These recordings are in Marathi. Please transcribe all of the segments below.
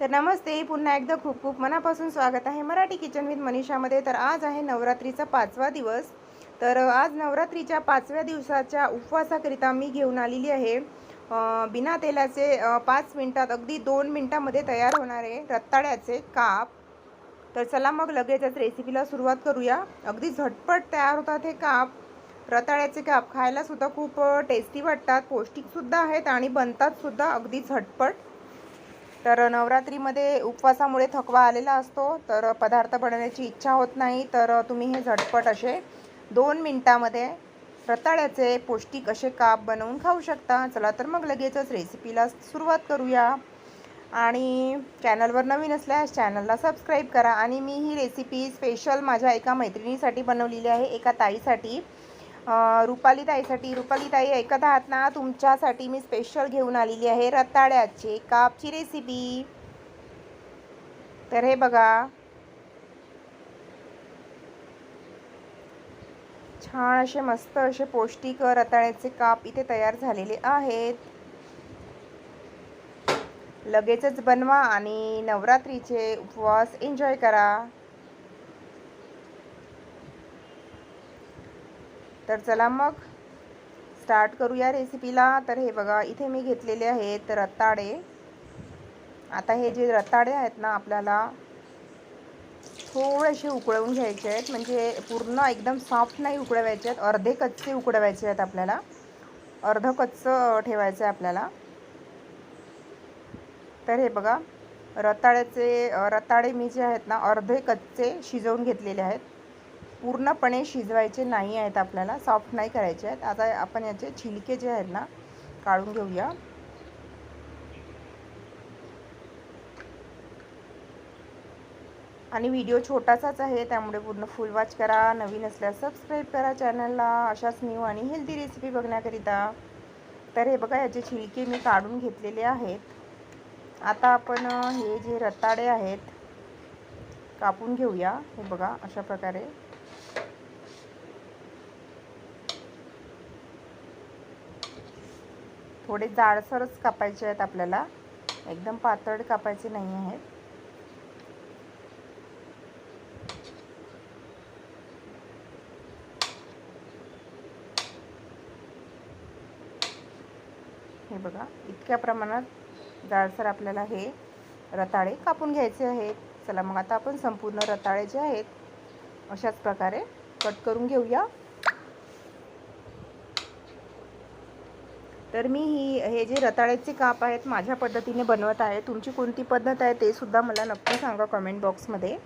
तर नमस्ते पुन्हा एकदा खूप खूप मनापासून स्वागत आहे मराठी किचन विथ मनीषामध्ये. तर आज आहे नवरात्रीचा पाचवा दिवस. तर आज नवरात्रीच्या पाचव्या दिवसाच्या उपवासाकरिता मी घेऊन आलेली आहे. बिना तेलाचे पाच मिनटात अगदी दोन मिनटामध्ये तयार होणारे रत्ताळ्याचे काप. तर चला मग लगेचच रेसिपीला सुरुवात करूया. अगदी झटपट तयार होतात हे काप. रताळ्याचे काप खायलासुद्धा खूप टेस्टी वाटतात पौष्टिकसुद्धा आहेत आणि बनतातसुद्धा अगदी झटपट. तर नवरात्रीमध्ये उपवासामुळे थकवा आलेला असतो तर पदार्थ बनवण्याची इच्छा होत नाही तर तुम्ही हे झटपट असे दोन मिनटामध्ये रताळ्याचे पौष्टिक असे काप बनवून खाऊ शकता. चला तर मग लगेचच रेसिपीला सुरुवात करूया. आणि चॅनलवर नवीन असल्यास चॅनलला सबस्क्राईब करा. आणि मी ही रेसिपी स्पेशल माझ्या एका मैत्रिणीसाठी बनवलेली आहे एका ताईसाठी. रुपालीताईसाठी. रुपालीताई ऐकत आहात ना? तुमच्यासाठी मी स्पेशल घेऊन आलेली आहे रताळ्याचे कापची रेसिपी तर हे बघा. छान असे मस्त असे पौष्टिक रताळ्याचे काप इथे तयार झालेले आहेत. लगेचच बनवा आणि नवरात्रीचे उपवास एन्जॉय करा. तर चला मग स्टार्ट करूया रेसिपीला तर हे बघा इथे मी घेतलेले आहेत रताळे. आता हे जे रताळे आहेत ना आपल्याला थोडेसे उकळवून घ्यायचे आहेत. म्हणजे पूर्ण एकदम सॉफ्ट नाही उकळवायचे आहेत अर्धे कच्चे उकळवायचे आहेत आपल्याला. अर्ध कच्चं ठेवायचं आहे आपल्याला. तर हे बघा रताळ्याचे रताळे मी जे आहेत ना अर्धे कच्चे शिजवून घेतलेले आहेत. पूर्णपणे शिजवायचे नाही आहेत आपल्याला सॉफ्ट नाही करायचे आहेत. आता आपण याचे छिलके जे आहेत ना काढून घेऊया. आणि व्हिडिओ छोटासाच आहे त्यामुळे पूर्ण फुल वॉच करा. नवीन असल्यास सबस्क्राईब करा चॅनलला अशाच न्यू आणि हेल्दी रेसिपी बघण्याकरिता. तर हे बघा याचे छिलके मी काढून घेतलेले आहेत. आता आपण हे जे रताळे आहेत कापून घेऊया. हे बघा अशा प्रकारे. थोडे जाडसरच कापायचे आहेत आपल्याला. एकदम पातळ कापायचे नाही आहेत. हे बघा इतक्या प्रमाणात जाडसर आपल्याला हे रताळे कापून घ्यायचे आहेत. चला मग आता आपण संपूर्ण रताळे जे आहेत अशाच प्रकारे कट करून घेऊया. तर मी ही हे जे रताळ्याचे काप आहेत माझ्या पद्धतीने बनवत आहे. तुमची कोणती पद्धत आहे ते सुद्धा मला नक्की सांगा कमेंट बॉक्समध्ये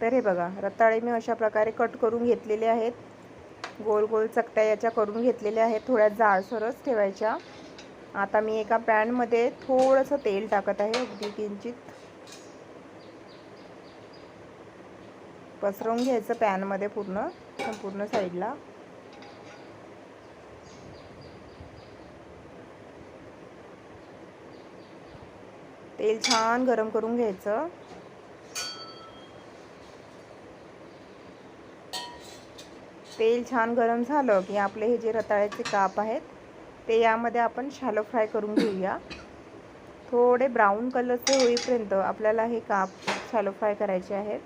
तर हे बघा रताळे मी अशा प्रकारे कट करून घेतलेले आहेत. गोल गोल चकट्या याच्या करून घेतलेल्या आहेत थोड्या जाडसरच ठेवायच्या. आता मी एका पॅनमध्ये थोडंसं तेल टाकत आहे अगदी किंचित. पसरवून घ्यायचं पॅनमध्ये पूर्ण संपूर्ण साईडला तेल छान गरम करून घ्यायचं. तेल छान गरम झालं की आपले हे जे रताळ्याचे काप आहेत ते यामध्ये आपण शॅलो फ्राय करून घेऊया. थोडे ब्राऊन कलरचे होईपर्यंत आपल्याला हे काप शॅलो फ्राय करायचे आहेत.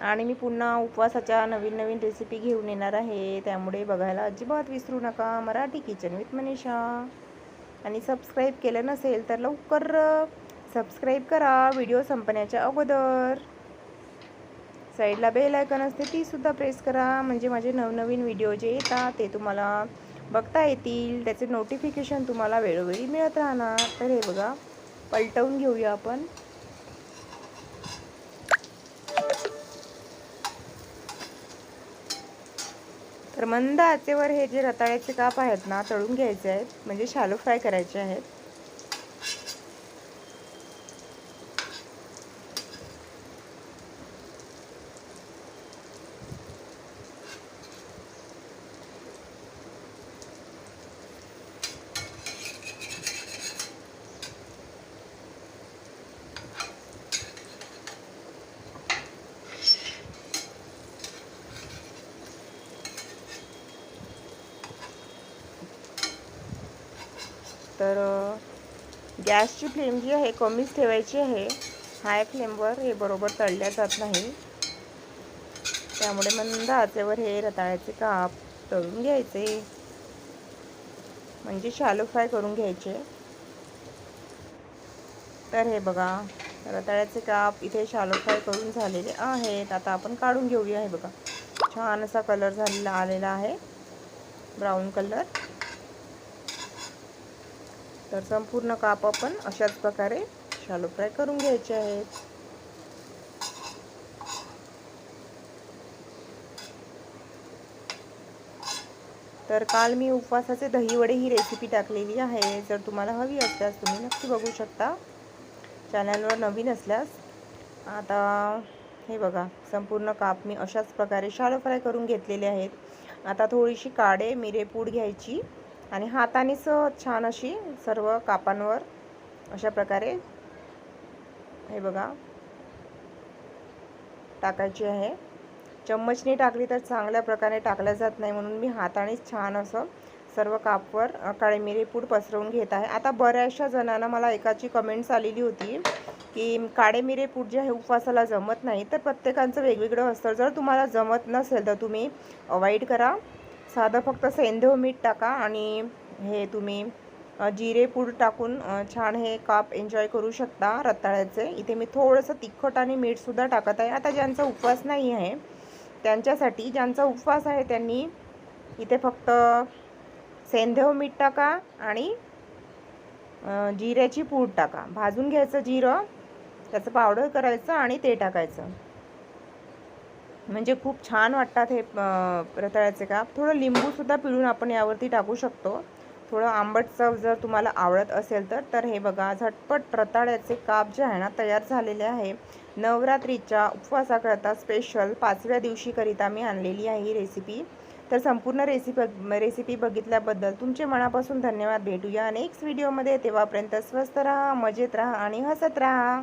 आणि मी पुन्हा उपवासाच्या नवीन नवीन रेसिपी घेऊन येणार आहे. त्यामुळे बघायला अजिबात विसरू नका. मराठी किचन विथ मनीषा आणि सबस्क्राईब केलं नसेल तर लवकर सबस्क्राईब करा. व्हिडिओ संपण्याच्या अगोदर. साईडला बेल आयकन असते तीसुद्धा प्रेस करा. म्हणजे माझे नवनवीन व्हिडिओ जे येतात ते तुम्हाला बघता येतील. त्याचे नोटिफिकेशन तुम्हाला वेळोवेळी मिळत राहणार. तर हे बघा पलटवून घेऊया आपण. तर मंद आचेवर हे जे रताळ्याचे काप आहेत ना तळून घ्यायचे आहेत म्हणजे शालो फ्राय करायचे आहेत. तर गॅसची फ्लेम जी आहे कमीच ठेवायची आहे. हाय फ्लेमवर हे बरोबर तळल्या जात नाही. त्यामुळे मंद आचेवर हे रताळ्याचे काप तळून घ्यायचे. म्हणजे शालो फ्राय करून घ्यायचे. तर हे बघा रताळ्याचे काप इथे शालो फ्राय करून झालेले आहेत. आता आपण काढून घेऊया हे बघा. छान असा कलर झालेला आलेला आहे. ब्राऊन कलर तर संपूर्ण काप आपण अशाच प्रकारे शालो फ्राय करून घ्यायचे आहेत. तर काल मी उपवासाचे दहीवडे ही रेसिपी टाकलेली आहे. जर तुम्हाला हवी असल्यास तुम्ही नक्की बघू शकता. चॅनलवर नवीन असल्यास आता हे बघा संपूर्ण काप मी अशाच प्रकारे शालो फ्राय करून घेतलेले आहेत. आता थोडीशी काडे मिरेपूड घ्यायची. आणि हातानेच छान अशी सर्व कापांवर अशा प्रकारे हे बघा टाकायची आहे. चम्मचने टाकली तर चांगल्या प्रकारे टाकल्या जात नाही म्हणून मी हातानेच छान असं सर्व कापवर काळे मिरी पूड पसरवून घेत आहे. आता बऱ्याचशा जणांना मला एकाची कमेंट्स आलेली होती की काळे मिरे पूड जे आहे उपवासाला जमत नाही तर प्रत्येकाचं वेगवेगळं असतं. जर तुम्हाला जमत नसेल तर तुम्ही अवॉइड करा. साधं फक्त सेंधव मीठ टाका आणि हे तुम्ही जिरे पूड टाकून छान हे काप एन्जॉय करू शकता रताळ्याचे. इथे मी थोडंसं तिखट आणि मीठसुद्धा टाकत आहे. आता ज्यांचा उपवास नाही आहे त्यांच्यासाठी ज्यांचा उपवास आहे त्यांनी इथे फक्त सेंधव मीठ टाका आणि जिऱ्याची पूड टाका. भाजून घ्यायचं जिरं त्याचं पावडर करायचं आणि ते टाकायचं. म्हणजे खूप छान वाटतात हे रताळ्याचे काप. थोडं लिंबूसुद्धा पिळून आपण यावरती टाकू शकतो. थोडं आंबट चव जर तुम्हाला आवडत असेल तर तर हे बघा झटपट रताळ्याचे काप जे आहे ना तयार झालेले आहे. नवरात्रीच्या उपवासाकरता स्पेशल पाचव्या दिवशीकरिता मी आणलेली आहे ही रेसिपी तर संपूर्ण रेसिपी रेसिपी बघितल्याबद्दल तुमचे मनापासून धन्यवाद. भेटूया नेक्स्ट व्हिडिओमध्ये तेव्हापर्यंत स्वस्त राहा मजेत राहा आणि हसत राहा.